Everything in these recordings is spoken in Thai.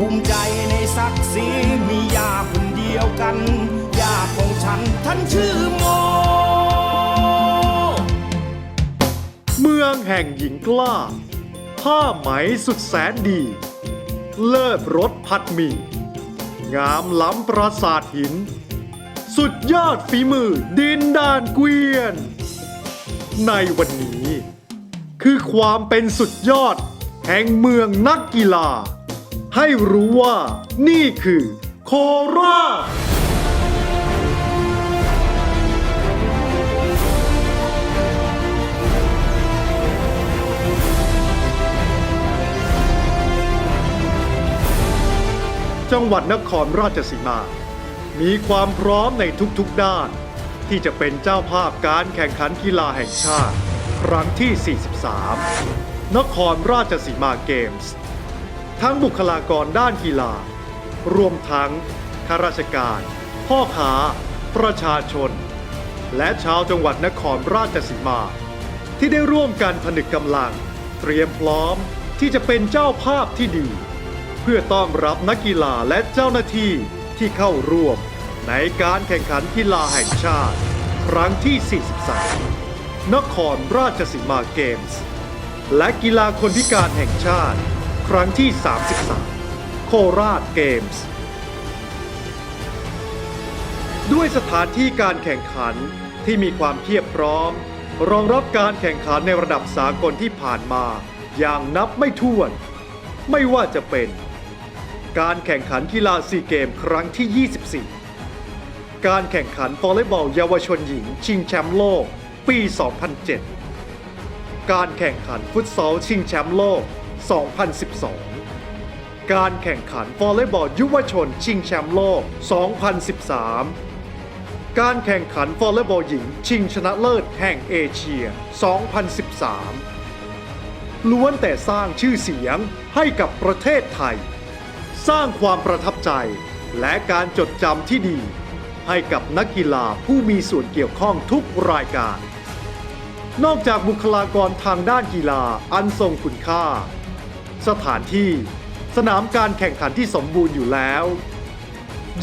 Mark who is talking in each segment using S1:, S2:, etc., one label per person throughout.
S1: ภูมิใจในศักดิ์ศรีมียาคนเดียวกันยาของฉันท่านชื่อโม
S2: เมืองแห่งหญิงกล้า ผ้าไหมสุดแสนดี เลิศรสพัดมี งามล้ำปราสาทหิน สุดยอดฝีมือดินดานเกวียน ในวันนี้ คือความเป็นสุดยอดแห่งเมืองนักกีฬา ให้รู้ว่านี่คือโคราชจังหวัดนครราชสีมา มีความพร้อมในทุกๆด้าน ที่จะเป็นเจ้าภาพการแข่งขันกีฬาแห่งชาติ ครั้งที่ 43 นครราชสีมาเกมส์ ทั้งบุคลากรด้านกีฬา รวมทั้งข้าราชการ พ่อค้า ประชาชน และชาวจังหวัดนครราชสีมา ที่ได้ร่วมกันผนึกกำลัง เตรียมพร้อมที่จะเป็นเจ้าภาพที่ดี เพื่อต้อนรับนักกีฬาและเจ้าหน้าที่ที่เข้าร่วม ในการแข่งขันกีฬาแห่งชาติ ครั้งที่ 43 นครราชสีมาเกมส์ และกีฬาคนพิการแห่งชาติ ครั้งที่ 33 โคราชเกมส์ ด้วยสถานที่การแข่งขันที่มีความเพียบพร้อม รองรับการแข่งขันในระดับสากลที่ผ่านมาอย่างนับไม่ถ้วน ไม่ว่าจะเป็น การแข่งขันกีฬาซีเกมครั้งที่ 24 การแข่งขันวอลเลย์บอลเยาวชนหญิง ชิงแชมป์โลก ปี 2007 การแข่งขันฟุตซอลชิงแชมป์โลก 2012 การแข่งขันวอลเลย์บอลยุวชนชิงแชมป์โลก 2013 การแข่งขันวอลเลย์บอลหญิงชิงชนะเลิศแห่งเอเชีย 2013 ล้วนแต่สร้างชื่อเสียงให้กับประเทศไทย สร้างความประทับใจและการจดจำที่ดี ให้กับนักกีฬาผู้มีส่วนเกี่ยวข้องทุกรายการนอกจากบุคลากรทางด้านกีฬาอันทรงคุณค่า สถานที่ สนามการแข่งขันที่สมบูรณ์อยู่แล้ว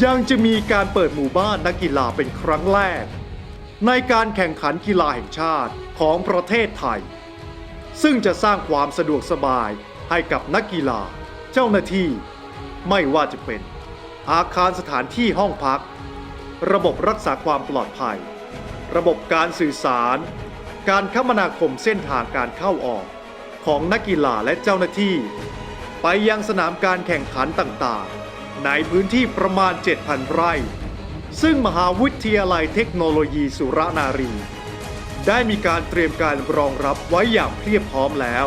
S2: ยังจะมีการเปิดหมู่บ้านนักกีฬาเป็นครั้งแรก ในการแข่งขันกีฬาแห่งชาติของประเทศไทย ซึ่งจะสร้างความสะดวกสบายให้กับนักกีฬา เจ้าหน้าที่ ไม่ว่าจะเป็น อาคารสถานที่ห้องพัก ระบบรักษาความปลอดภัย ระบบการสื่อสาร การคมนาคมเส้นทางการเข้าออก ของนักกีฬาและเจ้าหน้าที่ ไปยังสนามการแข่งขันต่างๆ ในพื้นที่ประมาณ 7,000 ไร่ ซึ่งมหาวิทยาลัยเทคโนโลยีสุรนารี ได้มีการเตรียมการรองรับไว้อย่างเพียบพร้อมแล้ว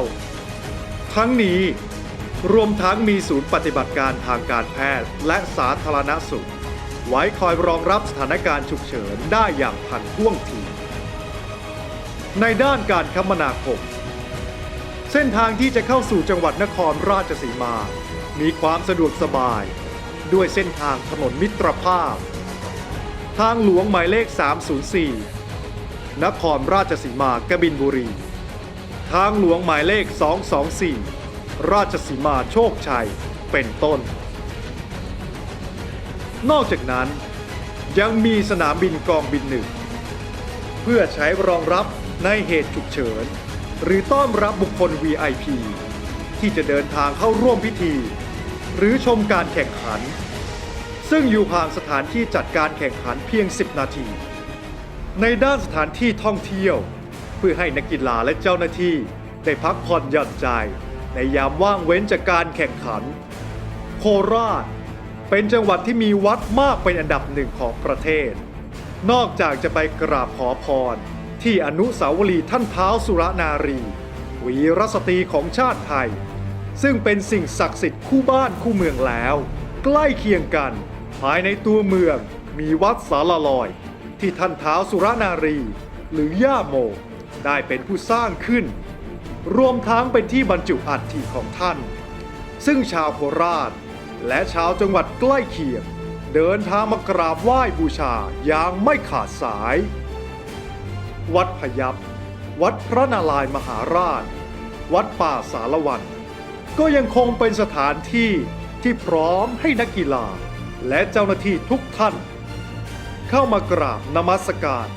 S2: ทั้งนี้รวมทั้งมีศูนย์ปฏิบัติการทางการแพทย์และสาธารณสุข ไว้คอยรองรับสถานการณ์ฉุกเฉินได้อย่างทันท่วงที ในด้านการคมนาคม เส้นทางที่จะเข้าสู่จังหวัดนครราชสีมา มีความสะดวกสบาย ด้วยเส้นทางถนนมิตรภาพ ทางหลวงหมายเลข 304 นครราชสีมากบินบุรี ทางหลวงหมายเลข 224 ราชสีมาโชคชัย เป็นต้น นอกจากนั้นยังมีสนามบินกองบินหนึ่ง เพื่อใช้รองรับในเหตุฉุกเฉิน หรือต้อนรับบุคคล VIP ที่จะเดินทางเข้าร่วมพิธี หรือชมการแข่งขัน ซึ่งอยู่ห่างสถานที่จัดการแข่งขันเพียง 10 นาที ในด้านสถานที่ท่องเที่ยว เพื่อให้นักกีฬาและเจ้าหน้าที่ได้พักผ่อนหย่อนใจ ในยามว่างเว้นจากการแข่งขัน โคราช เป็นจังหวัดที่มีวัดมากเป็นอันดับหนึ่งของประเทศ นอกจากจะไปกราบขอพร ที่อนุสาวรีย์ท่านเท้าวสุรนารี วีรสตรีของชาติไทย ซึ่งเป็นสิ่งศักดิ์สิทธิ์คู่บ้านคู่เมืองแล้ว ใกล้เคียงกัน ภายในตัวเมืองมีวัดสารลอย ที่ท่านเท้าวสุรนารี หรือย่าโม ได้เป็นผู้สร้างขึ้น รวมทั้งเป็นที่บรรจุอัฐิของท่าน ซึ่งชาวโคราช และชาวจังหวัดใกล้เคียง เดินทางมากราบไหว้บูชาอย่างไม่ขาดสาย วัดพยัพวัดพระนารายมหาราช วัดป่าสารวัน ก็ยังคงเป็นสถานที่ที่พร้อมให้นักกีฬา และเจ้าหน้าที่ทุกท่าน เข้ามากราบนมัสการ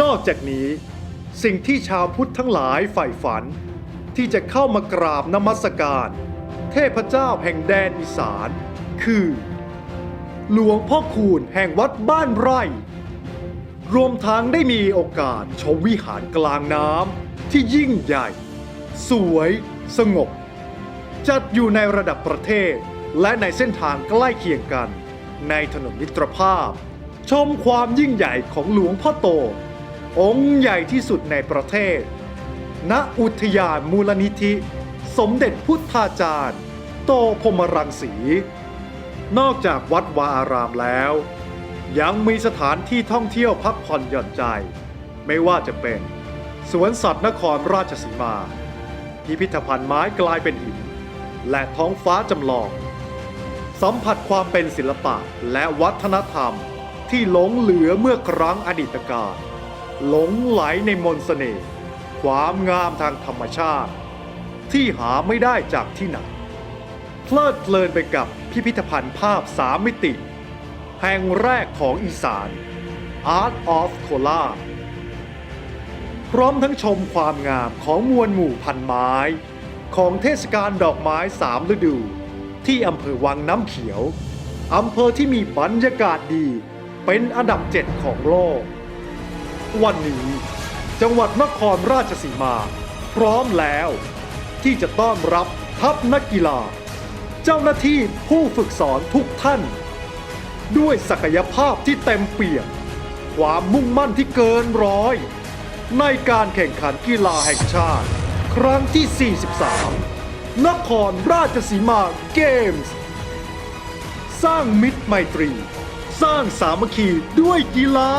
S2: นอกจากนี้ สิ่งที่ชาวพุทธทั้งหลายใฝ่ฝัน ที่จะเข้ามากราบนมัสการ เทพเจ้าแห่งแดนอีสาน คือ หลวงพ่อคูณแห่งวัดบ้านไร่ รวมทั้งได้มีโอกาสชมวิหารกลางน้ำที่ยิ่งใหญ่ สวยสงบ จัดอยู่ในระดับประเทศ และในเส้นทางใกล้เคียงกัน ในถนนมิตรภาพ ชมความยิ่งใหญ่ของหลวงพ่อโต องค์ใหญ่ที่สุดในประเทศ ณอุทยานมูลนิธิ สมเด็จพุทธาจารย์ โตพมรังสี นอกจากวัดวาอารามแล้ว ยังมีสถานที่ท่องเที่ยวพักผ่อนหย่อนใจ ไม่ว่าจะเป็นสวนสัตว์นครราชสีมา พิพิธภัณฑ์ไม้กลายเป็นหิน และท้องฟ้าจำลอง สัมผัสความเป็นศิลปะและวัฒนธรรมที่หลงเหลือเมื่อครั้งอดีตกาลหลงไหลในมนต์เสน่ห์ความงามทางธรรมชาติ ที่หาไม่ได้จากที่ไหนเพลิดเพลินไปกับพิพิธภัณฑ์ภาพสามมิติ แห่งแรกของอีสาน Art of c o l a พร้อมทั้งชมความงามของมวลหมู่พันไม้ ของเทศกาลดอกไม้สามฤดู ที่อำเภอวังน้ำเขียว อำเภอที่มีบรรยากาศดี เป็นอันดับเจ็ดของโลก วันนี้จังหวัดนครราชสีมา พร้อมแล้ว ที่จะต้อนรับทัพนักกีฬา เจ้าหน้าที่ผู้ฝึกสอนทุกท่าน ด้วยศักยภาพที่เต็มเปี่ยม ความมุ่งมั่นที่เกินร้อย ในการแข่งขันกีฬาแห่งชาติ ครั้งที่ 43 นครราชสีมาเกมส์ สร้างมิตรไมตรี สร้างสามัคคีด้วยกีฬา